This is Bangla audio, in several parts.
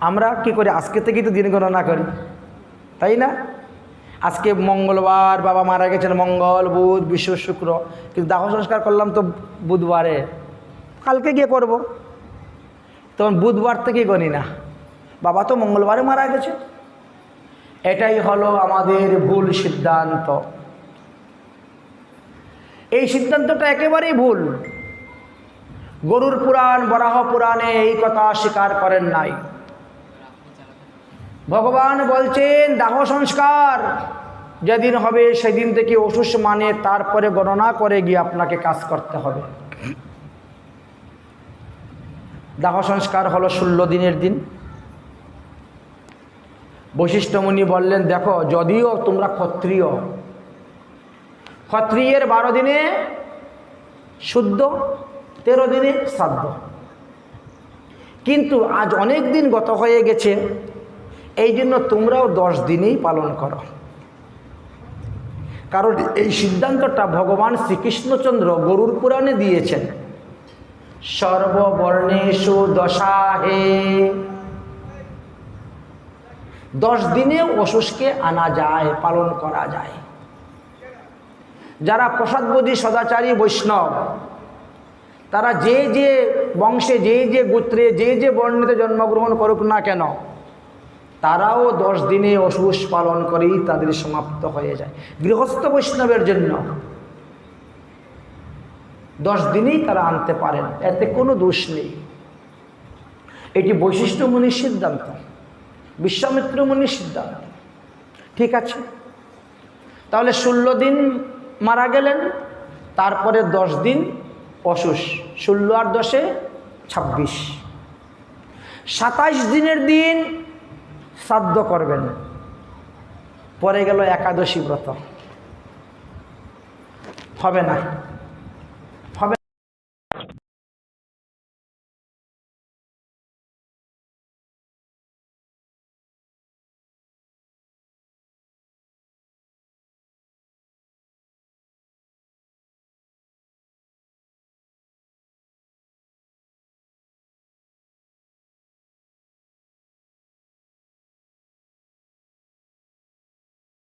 আমরা কি করি? আজকে থেকেই তো দিন গণনা করি। তাই না? আজকে মঙ্গলবার বাবা মারা গেছেন, মঙ্গল, বুধ, বিশ্ব, শুক্র। কিন্তু দাহ সংস্কার করলাম তো বুধবারে। কালকে গিয়ে করব। তখন বুধবার থেকে গণি না। বাবা তো মঙ্গলবারে মারা গেছে। এটাই হলো আমাদের ভুল সিদ্ধান্ত। এই সিদ্ধান্তটা একেবারেই ভুল। গরুর পুরাণ, বরাহ পুরাণে এই কথা স্বীকার করেন নাই। ভগবান বলছেন, দাহ সংস্কার। যেদিন হবে সেদিন থেকে ওষুধ মানে তারপরে গণনা করে গিয়ে আপনাকে কাজ করতে হবে। দাহ সংস্কার হলো ষোলো দিনের দিন। বৈশিষ্ট্যমণি বললেন, দেখো, যদিও তোমরা ক্ষত্রিয়, ক্ষত্রিয়ের বারো দিনে শুদ্ধ, তেরো দিনে শ্রাদ্ধ। কিন্তু আজ অনেক দিন গত হয়ে গেছে এই জন্য তোমরাও দশ দিনেই পালন করো। কারণ এই সিদ্ধান্তটা ভগবান শ্রীকৃষ্ণচন্দ্র গরুর পুরাণে দিয়েছেন। সর্ববর্ণেশু দশাহে দশ দিনে অসুষকে আনা যায়, পালন করা যায়। যারা প্রসাদবোধী সদাচারী বৈষ্ণব, তারা যে যে বংশে, যে যে গোত্রে, যে যে বর্ণিতে জন্মগ্রহণ করুক না কেন তারাও দশ দিনে অসুষ পালন করেই তাদের সমাপ্ত হয়ে যায়। গৃহস্থ বৈষ্ণবের জন্য দশ দিনেই তারা আনতে পারেন এতে কোনো দোষ নেই। এটি বৈশিষ্ট্য মুনির সিদ্ধান্ত বিশ্বামিত্র মুনির সিদ্ধান্ত। ঠিক আছে? তাহলে ষোলো দিন মারা গেলেন, তারপরে দশ দিন অসুষ ষোলো আর দশে ছাব্বিশ। সাতাইশ দিনের দিন শ্রাদ্ধ করবেন। পরে গেল একাদশী ব্রত। হবে না।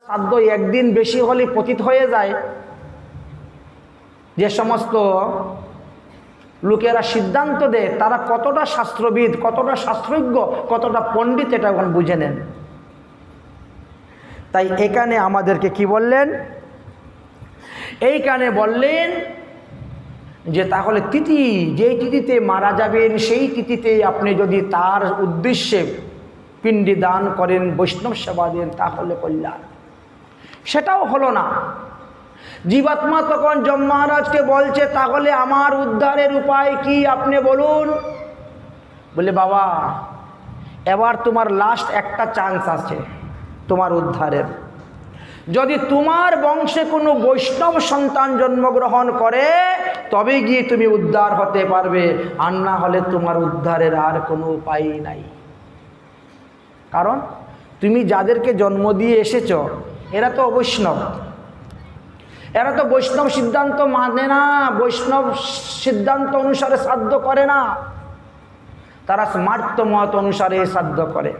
শ্রাদ্ধ একদিন বেশি হলে পতিত হয়ে যায়। যে সমস্ত লোকেরা সিদ্ধান্ত দেয়, তারা কতটা শাস্ত্রবিদ, কতটা শাস্ত্রজ্ঞ, কতটা পণ্ডিত এটা এখন বুঝে নেন। তাই এখানে আমাদেরকে কি বললেন? এইখানে বললেন যে তাহলে তিথি যেই তিথিতে মারা যাবেন, সেই তিথিতে আপনি যদি তার উদ্দেশ্যে পিণ্ডি দান করেন, বৈষ্ণব সেবা দেন, তাহলে কল্যাণ। সেটাও হলো না। জীবাত্মা তখন যম মহারাজকে বলছে, তাহলে আমার উদ্ধারের উপায় কি আপনি বলুন? বলে, বাবা, এবার তোমার লাস্ট একটা চান্স আছে, তোমার উদ্ধারের। যদি তোমার বংশে কোনো বৈষ্ণব সন্তান জন্মগ্রহণ করে তবে গিয়ে তুমি উদ্ধার হতে পারবে। আর না হলে তোমার উদ্ধারের আর কোনো উপায় নাই। কারণ তুমি যাদেরকে জন্ম দিয়ে এসেছ এরা তো বৈষ্ণব। এরা তো বৈষ্ণব সিদ্ধান্ত মানে না, বৈষ্ণব সিদ্ধান্ত অনুসারে শ্রাদ্ধ করে না। তারা স্মার্ত মত অনুসারে শ্রাদ্ধ করে।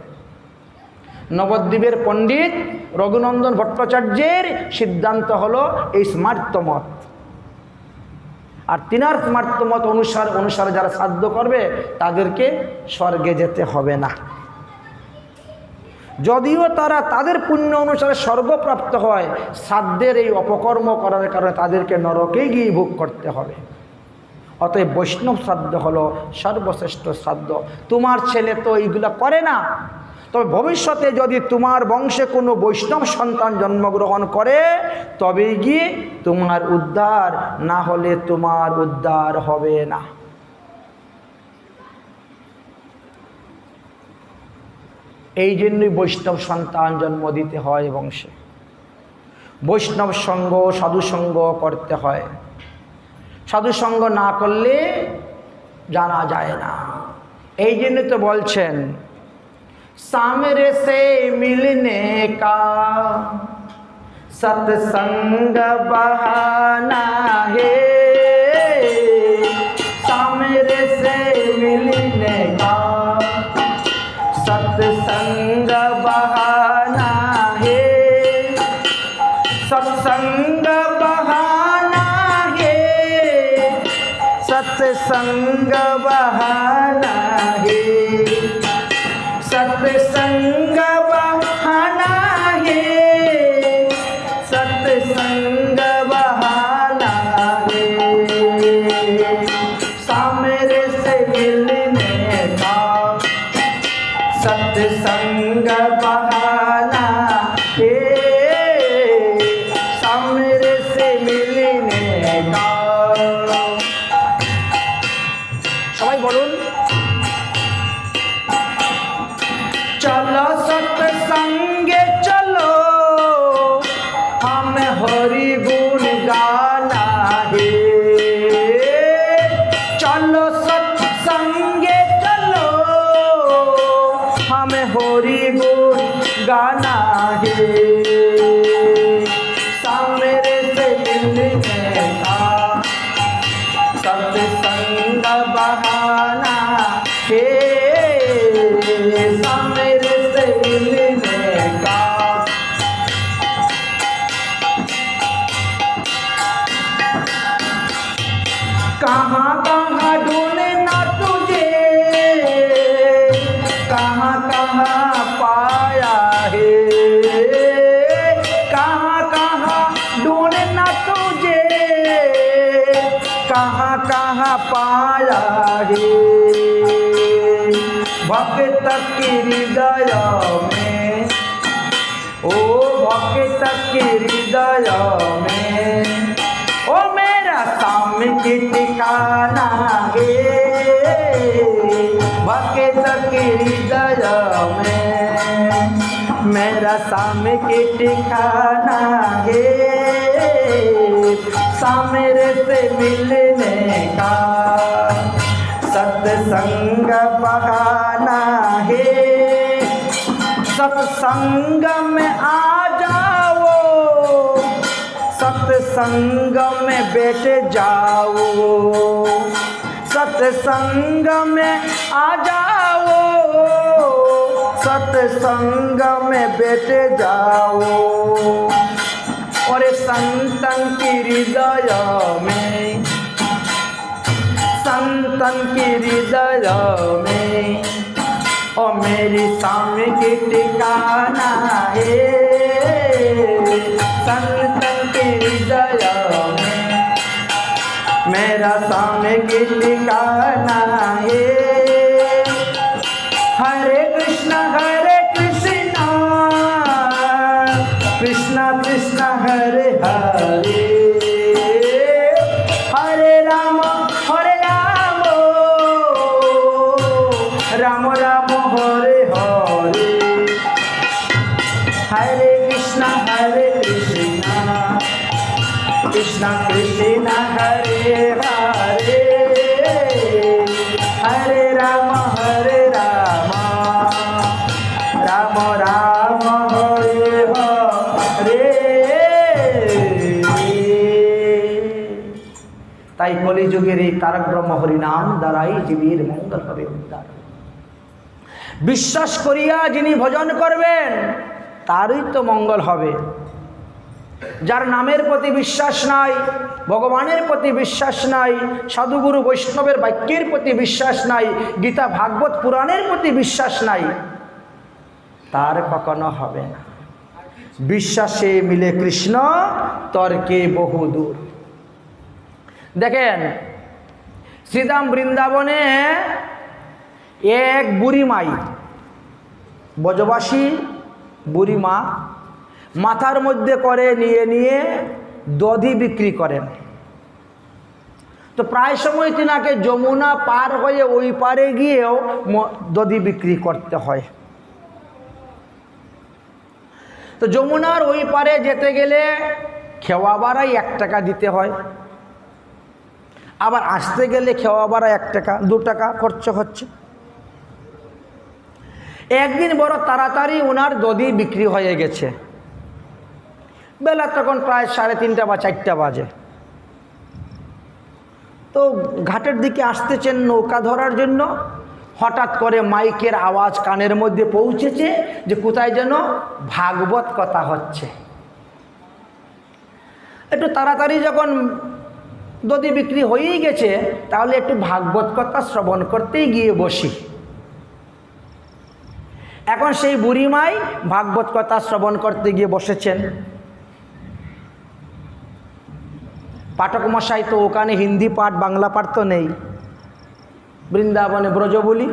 নবদ্বীপের পণ্ডিত রঘুনন্দন ভট্টাচার্যের সিদ্ধান্ত হলো এই স্মার্ত মত। আর তিনার স্মার্ত মত অনুসার, অনুসারে যারা শ্রাদ্ধ করবে, তাদেরকে স্বর্গে যেতে হবে না। যদিও তারা তাদের পুণ্য অনুসারে স্বর্গপ্রাপ্ত হয় শ্রাদ্ধের এই অপকর্ম করার কারণে তাদেরকে নরকেই গিয়ে ভোগ করতে হবে। অতএব বৈষ্ণব শ্রাদ্ধ হলো সর্বশ্রেষ্ঠ শ্রাদ্ধ। তোমার ছেলে তো এইগুলো করে না। তবে ভবিষ্যতে যদি তোমার বংশে কোনো বৈষ্ণব সন্তান জন্মগ্রহণ করে, তবেই গিয়ে তোমার উদ্ধার। না হলে তোমার উদ্ধার হবে না। এই জন্যই বৈষ্ণব সন্তান জন্ম দিতে হয় বংশে বৈষ্ণব সঙ্গ সাধুসঙ্গ করতে হয় সাধুসঙ্গ না করলে জানা যায় না এই জন্য তো বলছেন सामरे से मिलने का सत्संग बहाना है संग बहाना है सत्संग आहे. भक्त की हृदय में। ओ भक्त की हृदय में। ओ मेरा सामने ठिकाना है। भक्त की हृदय में मेरा सामने की ठिकाना है। सामने से मिलने का सत्संग बहाना है। सत्संग में आ जाओ। सत्संग में बैठ जाओ। सत्संग में आ जाओ। सत्संग में बैठ जाओ। और संतन की हृदय में संतन की हृदय में ओ मेरी सामने की ठिकाना है। संतन की हृदय में, मेरा सामने की ठिकाना है। हरे कृष्ण हरे कृष्ण कृष्ण कृष्ण, हरे हरे। কৃষ্ণ কৃষ্ণ হরে রাম রাম। রাম রাম, হরে হরে। তাই কলিযুগের এই তারক ব্রহ্ম হরিনাম দ্বারাই জীবীর মঙ্গল হবে উদ্ধার। বিশ্বাস করিয়া যিনি ভজন করবেন, তারই তো মঙ্গল হবে। যার নামের প্রতি বিশ্বাস নাই, ভগবানের প্রতি বিশ্বাস নাই, সাধুগুরু বৈষ্ণবের বাক্যের প্রতি বিশ্বাস নাই, গীতা ভাগবত পুরাণের প্রতি বিশ্বাস নাই, তার কখনো হবে না। বিশ্বাসে মিলে কৃষ্ণ, তর্কে বহু দূর। দেখেন, শ্রীদাম বৃন্দাবনে এক বুড়ি মাই, বজবাসী বুড়ি মা মাথার মধ্যে করে, নিয়ে নিয়ে দধি বিক্রি করেন। তো প্রায় সময় তিনাকে যমুনা পার হয়ে ওই পারে গিয়েও দধি বিক্রি করতে হয়। তো যমুনার ওই পারে যেতে গেলে খেওয়া বাড়াই এক টাকা দিতে হয়। আবার আসতে গেলে খেওয়া বাড়া এক টাকা, দু টাকা খরচ হচ্ছে। একদিন বড় তাড়াতাড়ি ওনার দধি বিক্রি হয়ে গেছে। বেলা তখন প্রায় সাড়ে তিনটা বা চারটা বাজে। তো ঘাটের দিকে আসতেছেন নৌকা ধরার জন্য। হঠাৎ করে মাইকের আওয়াজ কানের মধ্যে পৌঁছেছে যে কোথায় যেন ভাগবত কথা হচ্ছে। একটু তাড়াতাড়ি যখন যদি বিক্রি হয়েই গেছে, তাহলে একটু ভাগবত কথা শ্রবণ করতেই গিয়ে বসি। এখন সেই বুড়িমাই ভাগবত কথা শ্রবণ করতে গিয়ে বসেছেন। পাঠক মশাই তো ওখানে হিন্দি পাঠ, বাংলা পাঠ তো নেই। বৃন্দাবনে ব্রজ বলি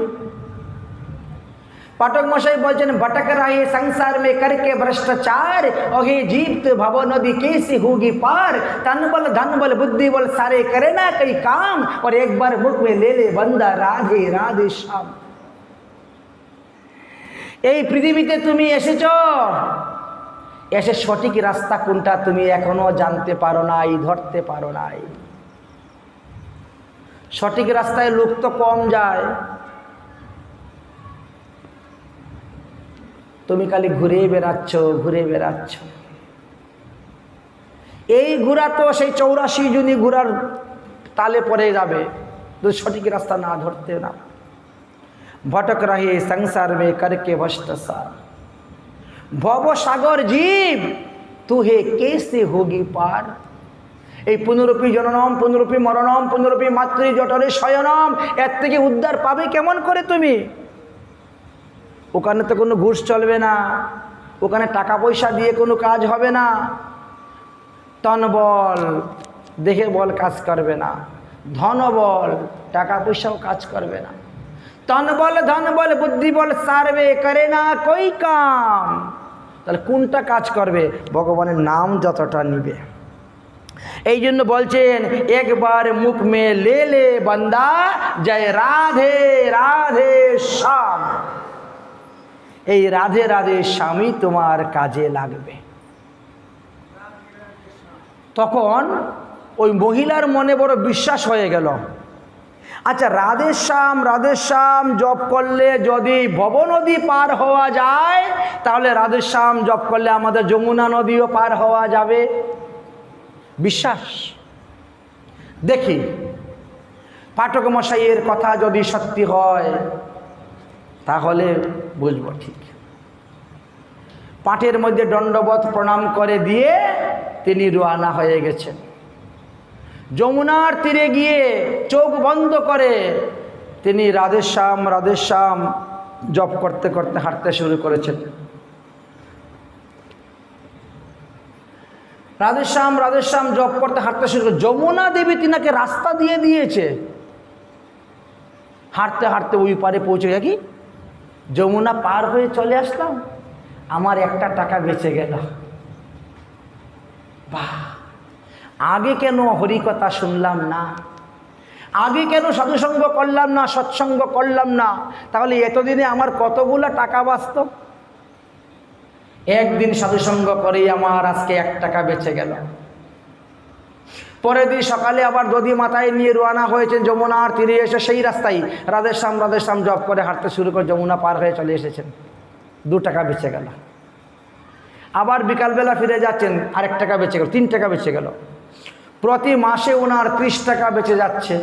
পাঠক মশাই বলছেন, ভটক রায়ে সংসার মে করকে ভ্রষ্টাচার, অহে জীবত ভব নদী কেসি হুগি পার। তন বল ধন বল বুদ্ধি বল সারে করে না কই কাম ওর একবার মুখ মে লে বন্দা রাধে রাধে শ্যাম। এই পৃথিবীতে তুমি এসেছ এসে সঠিক রাস্তা কোনটা তুমি এখনও জানতে পারো নাই, ধরতে পারো নাই। সঠিক রাস্তায় লোক তো কম যায়। তুমি খালি ঘুরে বেড়াচ্ছ ঘুরে বেড়াচ্ছ। এই ঘোরা তো সেই চৌরাশি জনই ঘোরার তালে পড়ে যাবে। সঠিক রাস্তা না ধরতে না। ভটক রহে সংসার মে করকে ভষ্টসার ভব সাগর জীব তু হে কেসে হোগি পার। এই পুনরূপী জননম, পুনরূপী মরণম, পুনরূপী মাতৃ জটরে শয়নম, এর থেকে উদ্ধার পাবে কেমন করে তুমি? ওখানে তো কোনো ঘুষ চলবে না, ওখানে টাকা পয়সা দিয়ে কোনো কাজ হবে না। তন বল দেখে বল কাজ করবে না, ধন বল, টাকা পয়সাও কাজ করবে না। তন বল, ধন বল, বুদ্ধি বল সারবে, করে না কই কাম? তাহলে কোনটা কাজ করবে? ভগবানের নাম যতটা নিবে। এই জন্য বলছেন, একবার মুখ মে লে লে বন্দা, জয় রাধে রাধে শ্যাম এই রাধে রাধে স্বামী তোমার কাজে লাগবে। তখন ওই মহিলার মনে বড় বিশ্বাস হয়ে গেল। আচ্ছা রাধেশ্যাম রাধেশ্যাম জপ করলে যদি ভব নদী পার হওয়া যায়, তাহলে রাধেশ্যাম জপ করলে আমাদের যমুনা নদীও পার হওয়া যাবে। বিশ্বাস? দেখি, পাঠক মশাইয়ের কথা যদি সত্যি হয়, তাহলে বুঝব ঠিক। পাঠের মধ্যে দণ্ডবত প্রণাম করে দিয়ে তিনি রোয়ানা হয়ে গেছেন। যমুনার তীরে গিয়ে চোখ বন্ধ করে। তিনি রাধেশ্যাম রাধেশ্যাম জপ করতে করতে হাঁটতে শুরু করেছেন। রাধেশ্যাম রাধেশ্যাম জপ করতে হাঁটতে শুরু করে। যমুনা দেবী তিনাকে রাস্তা দিয়ে দিয়েছে। হাঁটতে হাঁটতে ওই পারে পৌঁছে কি? যমুনা পার হয়ে চলে আসলাম। আমার একটা টাকা বেঁচে গেল। আগে কেন হরিকথা শুনলাম না? আগে কেন সাধুসঙ্গ করলাম না, সৎসঙ্গ করলাম না? তাহলে এতদিনে আমার কতগুলো টাকা বাঁচত? একদিন সাধুসঙ্গ করেই আমার আজকে এক টাকা বেঁচে গেল। পরের দিন সকালে আবার দধি মাথায় নিয়ে রোয়ানা হয়েছেন যমুনার তীরে এসে সেই রাস্তায় রাধেশ্যাম রাধেশ্যাম জব করে হাঁটতে শুরু করে যমুনা পার হয়ে চলে এসেছেন। দু টাকা বেঁচে গেল। আবার বিকালবেলা ফিরে যাচ্ছেন, আরেক টাকা বেঁচে গেল, তিন টাকা বেঁচে গেল। প্রতি মাসে ওনার ত্রিশ টাকা বেঁচে যাচ্ছে।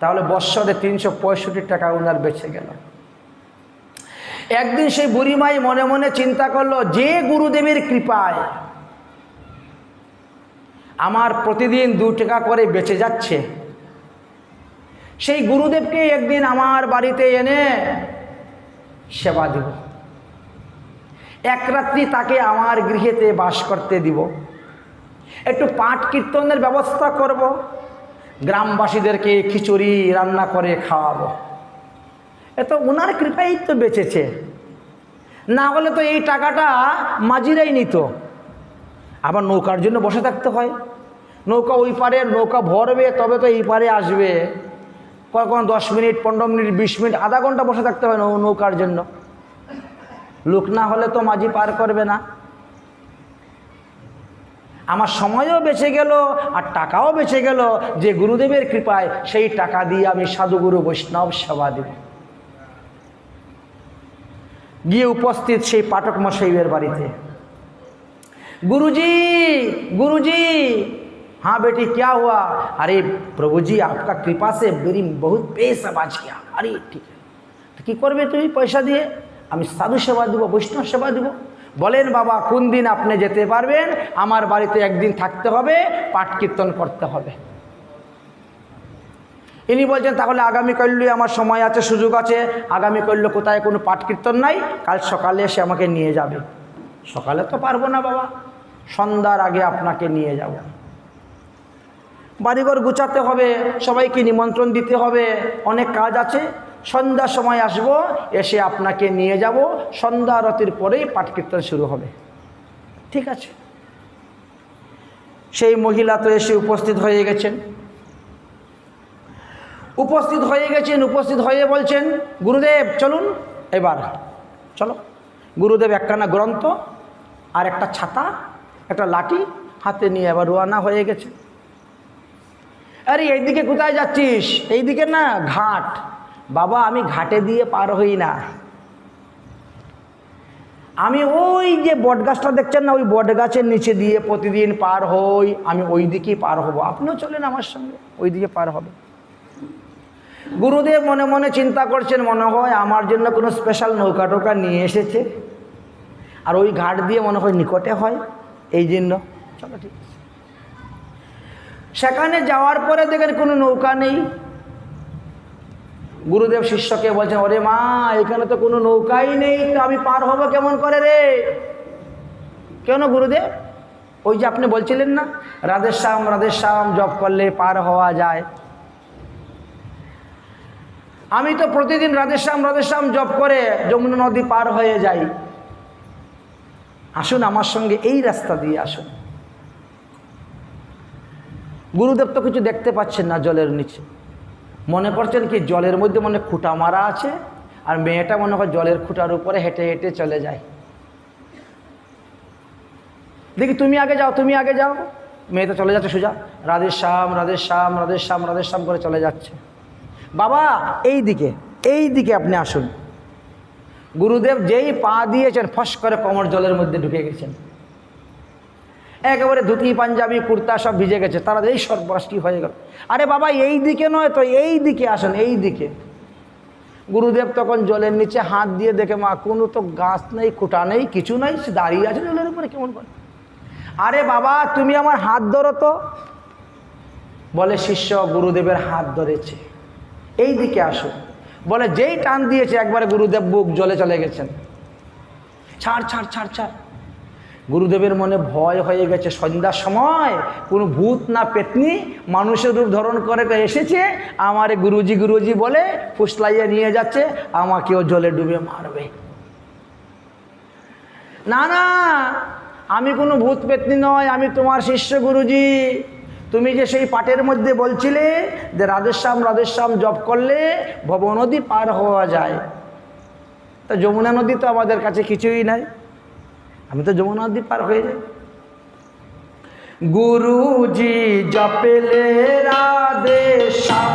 তাহলে বৎসরে তিনশো পঁয়ষট্টি টাকা ওনার বেঁচে গেল। একদিন সেই বুড়িমাই মনে মনে চিন্তা করল, যে গুরুদেবের কৃপায় আমার প্রতিদিন দু টাকা করে বেঁচে যাচ্ছে, সেই গুরুদেবকে একদিন আমার বাড়িতে এনে সেবা দিব। এক রাত্রি তাকে আমার গৃহেতে বাস করতে দিব। একটু পাঠ কীর্তনের ব্যবস্থা করব। গ্রামবাসীদেরকে খিচুড়ি রান্না করে খাওয়াবো। এত ওনার কৃপাই তো বেঁচেছে। না হলে তো এই টাকাটা মাঝিরাই নিত। আবার নৌকার জন্য বসে থাকতে হয়। নৌকা ওই পারে, নৌকা ভরবে, তবে তো এই পারে আসবে। কখন দশ মিনিট, পনেরো মিনিট, বিশ মিনিট, আধা ঘণ্টা বসে থাকতে হয় নৌকার জন্য। লোক না হলে তো মাঝি পার করবে না। আমার সময়ও বেঁচে গেল আর টাকাও বেঁচে গেল যে গুরুদেবের কৃপায় সেই টাকা দিয়ে আমি সাধুগুরু বৈষ্ণব সেবা দেব গিয়ে উপস্থিত সেই পাঠক মশাইয়ের বাড়িতে गुरुजी गुरुजी हाँ बेटी क्या हुआ अरे प्रभु जी आपका कृपा से मेरी बहुत পেশ আওয়াজ কিয়া আরে ঠিক তো কী করবে তুমি পয়সা দিয়ে আমি সাধু সেবা দিব বৈষ্ণব সেবা দিব বলেন, বাবা, কোন দিন আপনি যেতে পারবেন? আমার বাড়িতে একদিন থাকতে হবে, পাঠ কীর্তন করতে হবে। ইনি বলছেন, তাহলে আগামী আমার সময় আছে, সুযোগ আছে। আগামী কল্য কোথায় কোনো পাঠ কীর্তন নাই? কাল সকালে এসে আমাকে নিয়ে যাবে। সকালে তো পারব না, বাবা। সন্ধ্যার আগে আপনাকে নিয়ে যাব। বাড়িঘর গুছাতে হবে, সবাইকে নিমন্ত্রণ দিতে হবে, অনেক কাজ আছে। সন্ধ্যার সময় আসব, এসে আপনাকে নিয়ে যাব। সন্ধ্যা আরতির পরেই পাঠ কীর্তন শুরু হবে। ঠিক আছে? সেই মহিলা তো এসে উপস্থিত হয়ে গেছেন। উপস্থিত হয়ে গেছেন, উপস্থিত হয়ে বলছেন, গুরুদেব, চলুন, এবার, চলো। গুরুদেব একখানা গ্রন্থ আর একটা ছাতা, একটা লাঠি হাতে নিয়ে এবার রোয়ানা হয়ে গেছে। আরে, এইদিকে কোথায় যাচ্ছিস? এইদিকে না, ঘাট। বাবা, আমি ঘাটে দিয়ে পার হই না। আমি ওই যে বটগাছটা দেখছেন না, ওই বটগাছের নিচে দিয়ে প্রতিদিন পার হই, আমি ওই দিকেই পার হব। আপনিও চলেন আমার সঙ্গে, ওই দিকে পার হবে। গুরুদেব মনে মনে চিন্তা করছেন, মনে হয় আমার জন্য কোনো স্পেশাল নৌকা টোকা নিয়ে এসেছে। আর ওই ঘাট দিয়ে মনে হয় নিকটে হয়, এই জন্য। চলো ঠিক আছে। সেখানে যাওয়ার পরে দেখেন কোনো নৌকা নেই। গুরুদেব শিষ্যকে বলছেন, ওরে মা, এখানে তো কোনো নৌকাই নেই, তো আমি পার হব কেমন করে রে? কেন গুরুদেব? ওই যে আপনি বলছিলেন না, রাধেশ্যাম রাধেশ্যাম, জপ করলে পার হওয়া যায়। আমি তো প্রতিদিন রাধেশ্যাম রাধেশ্যাম, জপ করে যমুনা নদী পার হয়ে যাই। আসুন আমার সঙ্গে এই রাস্তা দিয়ে আসুন। গুরুদেব তো কিছু দেখতে পাচ্ছেন না জলের নিচে। মনে করছেন কি? জলের মধ্যে মনে খুঁটা মারা আছে, আর মেয়েটা মনে হয় জলের খুঁটার উপরে হেঁটে হেঁটে চলে যায়। দেখি তুমি আগে যাও, তুমি আগে যাও। মেয়ে তো চলে যাচ্ছে, সোজা। রাধেশ্যাম রাধেশ্যাম রাধেশ্যাম রাধেশ্যাম করে চলে যাচ্ছে। বাবা এই দিকে এই দিকে আপনি আসুন। গুরুদেব যেই পা দিয়েছেন, ফস করে কমর জলের মধ্যে ঢুকে গেছেন। একেবারে ধুতি, পাঞ্জাবি, কুর্তা সব ভিজে গেছে। তারা এই সর্বরাষ্ট্রী হয়ে গেল। আরে বাবা, এই দিকে নয় তো, এই দিকে আসুন, এই দিকে। গুরুদেব তখন জলের নিচে হাত দিয়ে দেখে, মা, কোনো তো গাছ নেই, খুঁটা নেই, কিছু নেই, সে দাঁড়িয়ে আছে জলের উপরে, কেমন করে? আরে বাবা, তুমি আমার হাত ধরো তো। বলে শিষ্য গুরুদেবের হাত ধরেছে। এই দিকে আসো। বলে যেই টান দিয়েছে, একবারে গুরুদেব বুক জলে চলে গেছেন। ছাড় ছাড় ছাড় ছাড়। গুরুদেবের মনে ভয় হয়ে গেছে। সন্ধ্যার সময় কোনো ভূত না পেতনি মানুষের রূপ ধারণ করে এসেছে। আমার গুরুজি গুরুজি বলে ফুসলাইয়া নিয়ে যাচ্ছে, আমাকেও জলে ডুবে মারবে। না না, আমি কোনো ভূত পেতনি নয়, আমি তোমার শিষ্য গুরুজি। তুমি যে সেই পাটের মধ্যে বলছিলে যে রাধেশ্যাম রাধেশ্যাম জপ করলে ভবনদী পার হওয়া যায়। তা যমুনা নদী তো আমাদের কাছে কিছুই নাই। আমি তো যমুনা নদী পার হয়ে যাই। গুরুজি জপেলে রাধে শ্যাম।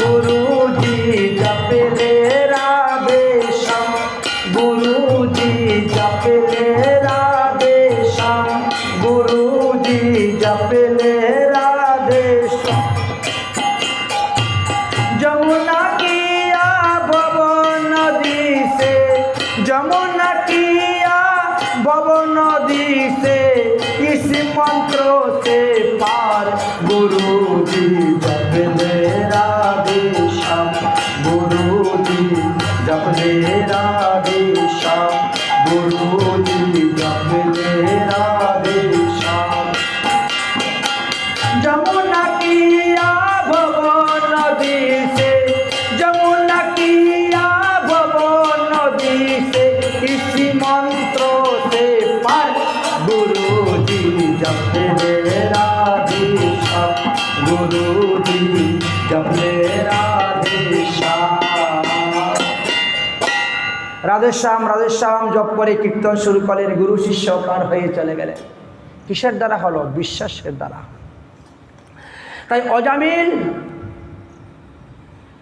গুরুজি জপেলে রাধে রাধেশ্যাম রাধেশ্যাম জপ করে কীর্তন শুরু করলেন গুরু শিষ্য পার হয়ে চলে গেলেন কিসের দ্বারা হলো? বিশ্বাসের দ্বারা। তাই অজামিল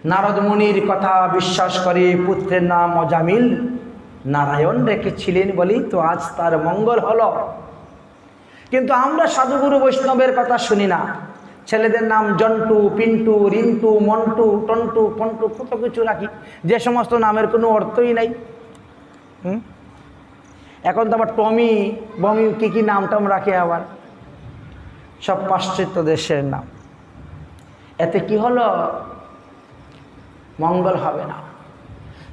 নারদ মুনির কথা বিশ্বাস করে পুত্রের নাম অজামিল নারায়ণ রেখেছিলেন বলেই তো আজ তার মঙ্গল হলো। কিন্তু আমরা সাধুগুরু বৈষ্ণবের কথা শুনি না। ছেলেদের নাম জন্টু, পিন্টু, রিন্টু, মন্টু, টন্টু ফন্টু কত কিছু রাখি। যে সমস্ত নামের কোনো অর্থই নাই। হুম? এখন তো আবার টমি, বমি, কী কী নাম টাম রাখে আবার? সব পাশ্চাত্য দেশের নাম। এতে কি হলো? মঙ্গল হবে না।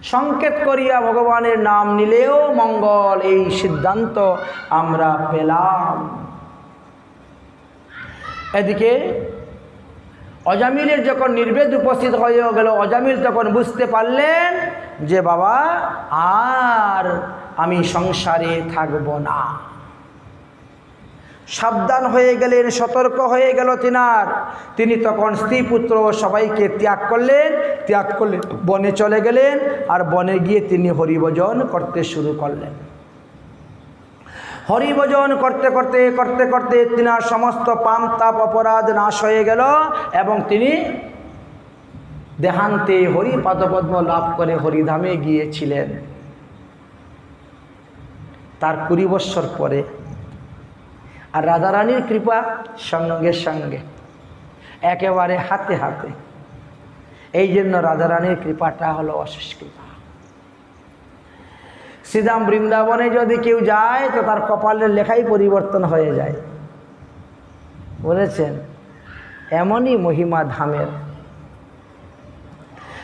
সংকেত করিয়া ভগবানের নাম নিলেও মঙ্গল এই সিদ্ধান্ত আমরা পেলাম। এদিকে অজামিলের যখন নির্বেদ উপস্থিত হয়ে গেল, অজামিল তখন বুঝতে পারলেন যে, বাবা, আর আমি সংসারে থাকব না। সাবধান হয়ে গেলেন, সতর্ক হয়ে গেল তিনার। তিনি তখন স্ত্রী, পুত্র সবাইকে ত্যাগ করলেন ত্যাগ করলেন বনে চলে গেলেন, আর বনে গিয়ে তিনি হরিভজন করতে শুরু করলেন। হরিভজন করতে করতে করতে করতে তিনার সমস্ত পাম তাপ, অপরাধ নাশ হয়ে গেল এবং তিনি দেহান্তে হরি পাদপদ্ম লাভ করে হরিধামে গিয়েছিলেন। তার কুড়ি বৎসর পরে আর রাধারানীর কৃপা সঙ্গে সঙ্গে, একেবারে হাতে হাতে। এই জন্য রাধারানীর কৃপাটা হলো অশেষ কৃপা। শ্রীদাম বৃন্দাবনে যদি কেউ যায়, তো তার কপালের লেখাই পরিবর্তন হয়ে যায়। বলেছেন, এমনই মহিমা ধামের।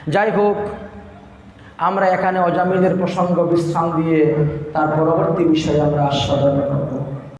যাই হোক, আমরা এখানে অজামিলের প্রসঙ্গ বিশ্রাম দিয়ে তার পরবর্তী বিষয়ে আমরা আস্বাদন করব।